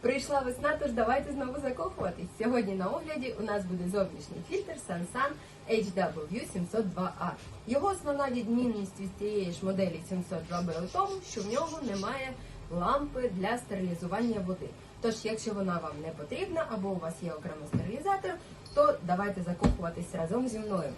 Прийшла весна, тож давайте знову закохуватись. Сьогодні на огляді у нас буде зовнішній фільтр Sansan HW702A. Його основна відмінність від цієї ж моделі 702B у тому, що в нього немає лампи для стерилізування води. Тож, якщо вона вам не потрібна або у вас є окремий стерилізатор, то давайте закохуватись разом зі мною.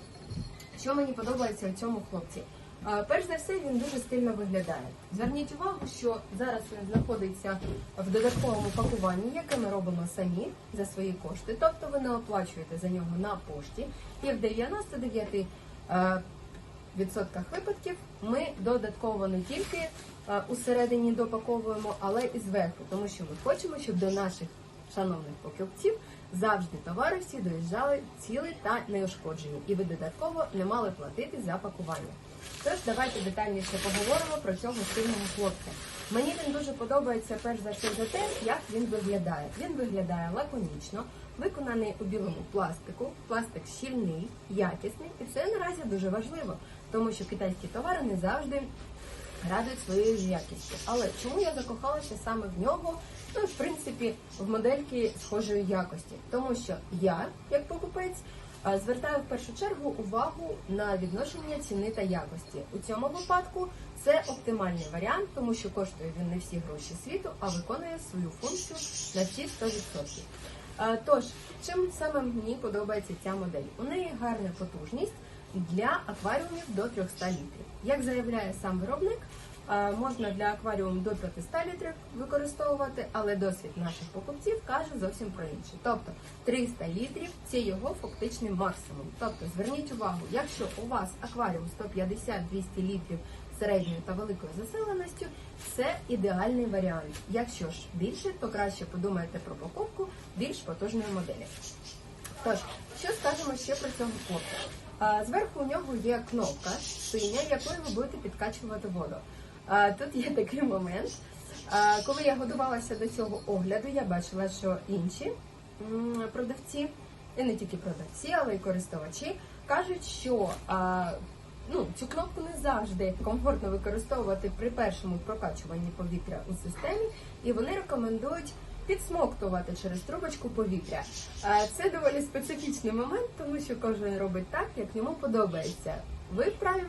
Що мені подобається у цьому хлопці? Перш за все, він дуже стильно виглядає. Зверніть увагу, що зараз він знаходиться в додатковому пакуванні, яке ми робимо самі за свої кошти. Тобто ви не оплачуєте за нього на пошті. І в 99 е, відсотках випадків ми додатково не тільки е, усередині допаковуємо, але і зверху, тому що ми хочемо, щоб до наших шановних покупців завжди товари всі доїжджали цілі та неушкоджені, і ви додатково не мали платити за пакування. Тож давайте детальніше поговоримо про цього сильного хлопця. Мені він дуже подобається перш за все за те, як він виглядає. Він виглядає лаконічно, виконаний у білому пластику. Пластик щільний, якісний, і це наразі дуже важливо, тому що китайські товари не завжди радують своєю якістю. Але чому я закохалася саме в нього? Ну, в принципі, в модельки схожої якості, тому що я, як покупець, звертаю в першу чергу увагу на відношення ціни та якості. У цьому випадку це оптимальний варіант, тому що коштує він не всі гроші світу, а виконує свою функцію на всі 100%. Тож, чим саме мені подобається ця модель? У неї гарна потужність для акваріумів до 300 літрів. Як заявляє сам виробник, можна для акваріуму до 500 літрів використовувати, але досвід наших покупців каже зовсім про інше. Тобто 300 літрів це його фактичний максимум. Тобто зверніть увагу, якщо у вас акваріум 150-200 літрів середньою та великою заселеністю, це ідеальний варіант. Якщо ж більше, то краще подумайте про покупку більш потужної моделі. Тож, що скажемо ще про цього хлопця? Зверху у нього є кнопка синя, якою ви будете підкачувати воду. Тут є такий момент. Коли я готувалася до цього огляду, я бачила, що інші продавці, і не тільки продавці, але й користувачі, кажуть, що ну, цю кнопку не завжди комфортно використовувати при першому прокачуванні повітря у системі, і вони рекомендують підсмоктувати через трубочку повітря. Це доволі специфічний момент, тому що кожен робить так, як йому подобається. Ви вправі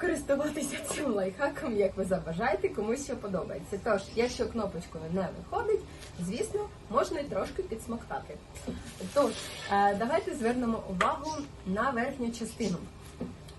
користуватися цим лайфхаком, як ви забажаєте, комусь що подобається. Тож, якщо кнопочкою не виходить, звісно, можна й трошки підсмоктати. Тож, е, давайте звернемо увагу на верхню частину.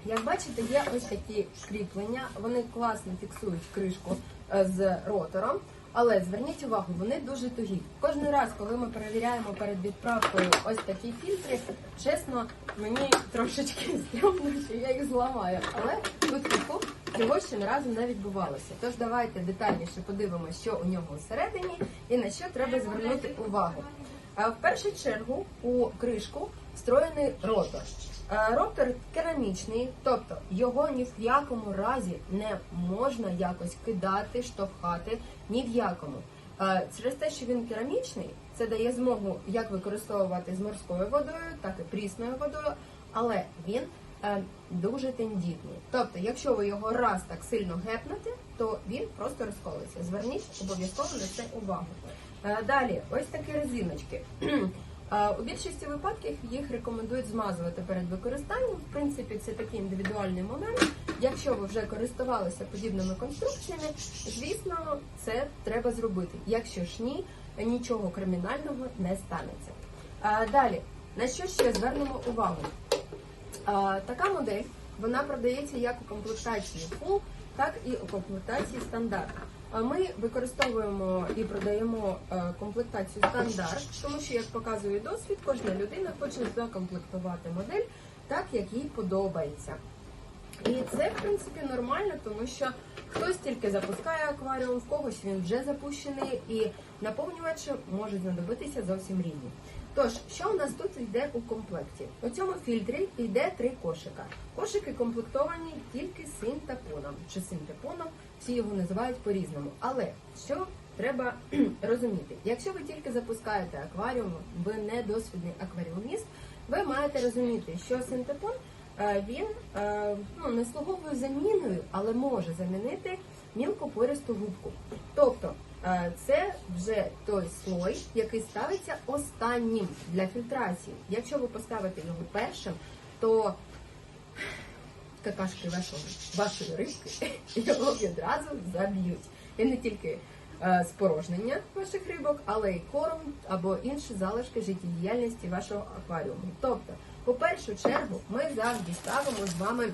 Як бачите, є ось такі кріплення, вони класно фіксують кришку е, з ротором. Але зверніть увагу, вони дуже тугі. Кожен раз, коли ми перевіряємо перед відправкою ось такі фільтри, чесно, мені трошечки стрьомно, що я їх зламаю. Але тут типу, цього ще не разу не відбувалося. Тож давайте детальніше подивимося, що у нього всередині і на що треба звернути увагу. В першу чергу у кришку встроєний ротор. Е, Ротор керамічний, тобто його ні в якому разі не можна якось кидати, штовхати, ні в якому. Е, Через те, що він керамічний, це дає змогу як використовувати з морською водою, так і прісною водою, але він е, дуже тендітний. Тобто, якщо ви його раз так сильно гепнете, то він просто розколиться. Зверніть обов'язково на це увагу. Далі, ось такі резиночки. У більшості випадків їх рекомендують змазувати перед використанням. В принципі, це такий індивідуальний момент. Якщо ви вже користувалися подібними конструкціями, звісно, це треба зробити. Якщо ж ні, нічого кримінального не станеться. Далі, на що ще звернемо увагу? Така модель вона продається як у комплектації Full, так і у комплектації стандарт. Ми використовуємо і продаємо е, комплектацію стандарт, тому що, як показує досвід, кожна людина хоче закомплектувати модель так, як їй подобається. І це, в принципі, нормально, тому що хтось тільки запускає акваріум, в когось він вже запущений, і наповнювачі можуть знадобитися зовсім різні. Тож, що у нас тут йде у комплекті? У цьому фільтрі йде три кошика. Кошики комплектовані тільки синтепоном чи синтепоном, всі його називають по-різному. Але що треба розуміти? Якщо ви тільки запускаєте акваріум, ви не досвідний акваріуміст, ви маєте розуміти, що синтепон е, він е, ну, не слуговує заміною, але може замінити мілкопористу губку. Тобто Це вже той слой, який ставиться останнім для фільтрації. Якщо ви поставите його першим, то какашки вашого, вашої рибки його відразу заб'ють. І не тільки е, спорожнення ваших рибок, але й корм або інші залишки життєдіяльності вашого акваріуму. Тобто, по першу чергу, ми завжди ставимо з вами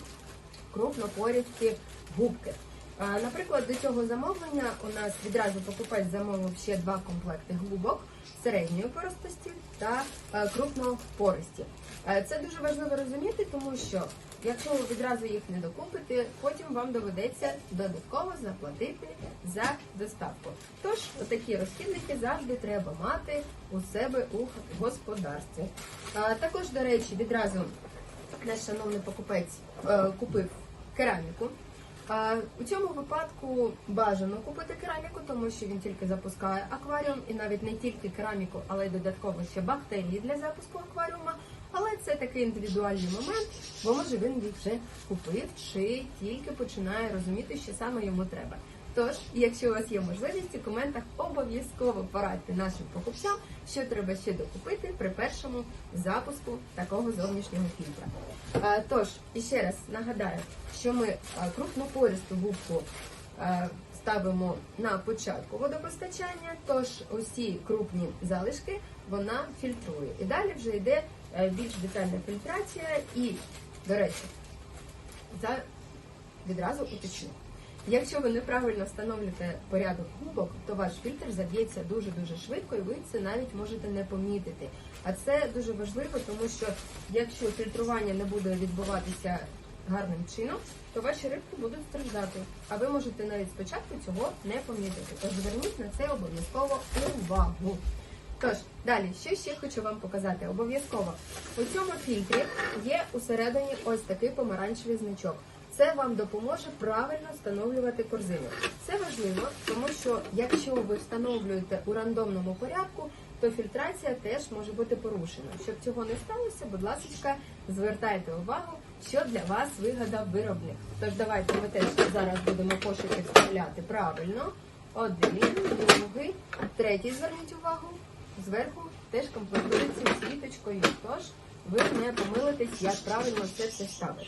крупнопорізкі губки. Наприклад, до цього замовлення у нас відразу покупець замовив ще два комплекти губок середньої поростості та е, крупнопористі. Е, Це дуже важливо розуміти, тому що якщо ви відразу їх не докупите, потім вам доведеться додатково заплатити за доставку. Тож такі розхідники завжди треба мати у себе у господарстві. Також, до речі, відразу наш шановний покупець е, купив кераміку. У цьому випадку бажано купити кераміку, тому що він тільки запускає акваріум, і навіть не тільки кераміку, але й додатково ще бактерії для запуску акваріума. Але це такий індивідуальний момент, бо може він їх вже купив чи тільки починає розуміти, що саме йому треба. Тож, якщо у вас є можливість, у коментах обов'язково порадьте нашим покупцям, що треба ще докупити при першому запуску такого зовнішнього фільтра. Тож, і ще раз нагадаю, що ми а, крупнопористу губку ставимо на початку водопостачання, тож усі крупні залишки вона фільтрує. І далі вже йде е, більш детальна фільтрація і, до речі, за відразу уточню. Якщо ви неправильно встановлюєте порядок губок, то ваш фільтр заб'ється дуже-дуже швидко, і ви це навіть можете не помітити. А це дуже важливо, тому що якщо фільтрування не буде відбуватися гарним чином, то ваші рибки будуть страждати. А ви можете навіть спочатку цього не помітити. Тож зверніть на це обов'язково увагу. Тож, далі, що ще хочу вам показати? Обов'язково у цьому фільтрі є усередині ось такий помаранчевий значок. Це вам допоможе правильно встановлювати корзину. Це важливо, тому що якщо ви встановлюєте у рандомному порядку, то фільтрація теж може бути порушена. Щоб цього не сталося, будь ласка, звертайте увагу, що для вас вигадав виробник. Тож давайте ми теж зараз будемо кошики вставляти правильно. Один, другий, третій зверніть увагу. Зверху теж комплектується світочкою. Тож ви не помилитесь, як правильно це все ставити.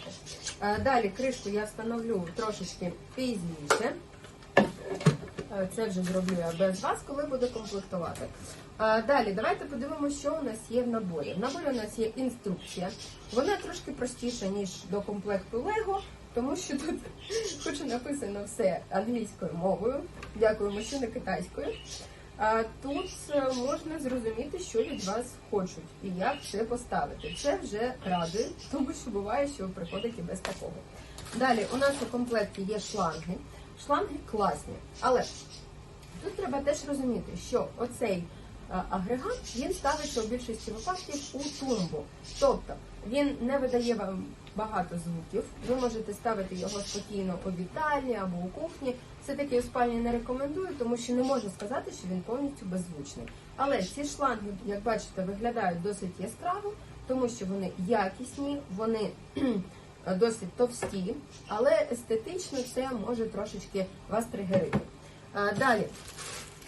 Е, Далі кришку я встановлю трошечки пізніше. Е, Це вже зроблю я без вас, коли буду комплектувати. Е, Далі, давайте подивимося, що у нас є в наборі. В наборі у нас є інструкція. Вона трошки простіша, ніж до комплекту Лего, тому що тут хоч написано все англійською мовою. Дякуємо, що не китайською. Тут е, можна зрозуміти, що від вас хочуть і як це поставити. Це вже радує, тому що буває, що приходить і без такого. Далі у нас у комплекті є шланги. Шланги класні, але тут треба теж розуміти, що оцей агрегат він ставиться у більшості випадків у тумбу. Тобто він не видає вам багато звуків. Ви можете ставити його спокійно у вітальні або у кухні. Все таки у спальні не рекомендую, тому що не можу сказати, що він повністю беззвучний. Але ці шланги, як бачите, виглядають досить яскраво, тому що вони якісні, вони досить товсті, але естетично це може трошечки вас тригерити. Далі.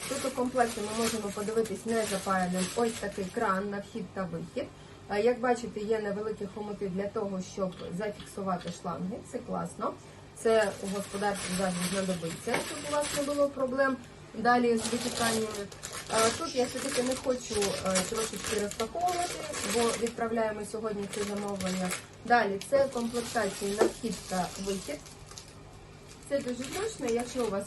Тут у комплекті ми можемо подивитись незапаяним ось такий кран на вхід та вихід. Як бачите, є невеликі хомути для того, щоб зафіксувати шланги. Це класно. Це у господарстві завжди знадобиться, щоб у вас не було проблем далі з витіканнями. Тут я все-таки не хочу е, трошечки розпаковувати, бо відправляємо сьогодні це замовлення. Далі це комплектації на вхід та вихід. Це дуже зручно, якщо у вас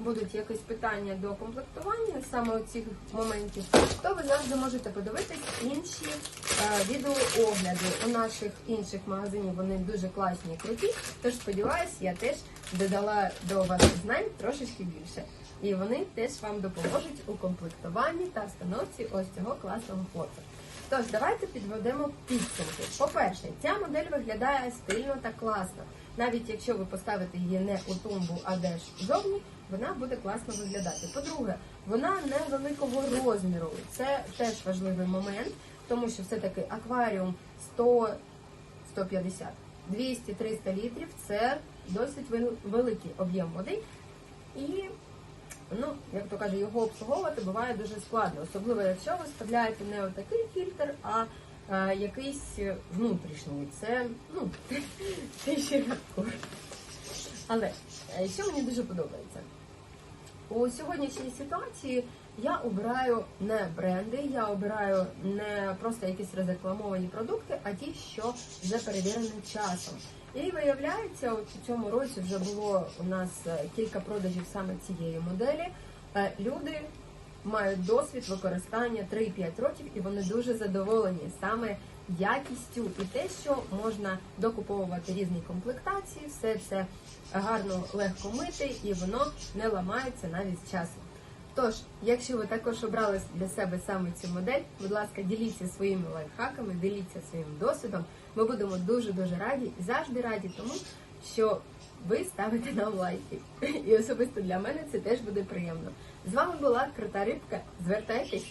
будуть якісь питання до комплектування саме у цих моментів, то ви завжди можете подивитись інші е, відеоогляди у наших інших магазинів. Вони дуже класні і круті. Тож сподіваюсь, я теж додала до ваших знань трошечки більше. І вони теж вам допоможуть у комплектуванні та встановці ось цього класного хлопця. Тож, давайте підведемо підсумки. По-перше, ця модель виглядає стильно та класно. Навіть якщо ви поставите її не у тумбу, а десь зовні, вона буде класно виглядати. По-друге, вона невеликого розміру. Це теж важливий момент, тому що все-таки акваріум 100 150, 200-300 літрів це досить великий об'єм води. І ну, як то каже, його обслуговувати буває дуже складно, особливо якщо ви вставляєте не отакий фільтр, а якийсь внутрішній. Це ну це ще хардкор. Але е, що мені дуже подобається? У сьогоднішній ситуації я обираю не бренди, я обираю не просто якісь розрекламовані продукти, а ті, що вже перевіреним часом. І виявляється, от у цьому році вже було у нас е, кілька продажів саме цієї моделі. Е, Люди мають досвід використання 3-5 років, і вони дуже задоволені саме якістю і те, що можна докуповувати різні комплектації, все це гарно легко мити, і воно не ламається навіть з часом. Тож, якщо ви також обрали для себе саме цю модель, будь ласка, діліться своїми лайфхаками, діліться своїм досвідом. Ми будемо дуже дуже раді і завжди раді тому, що ви ставите нам лайки. І особисто для мене це теж буде приємно. З вами була Крута Рибка. Звертайтесь.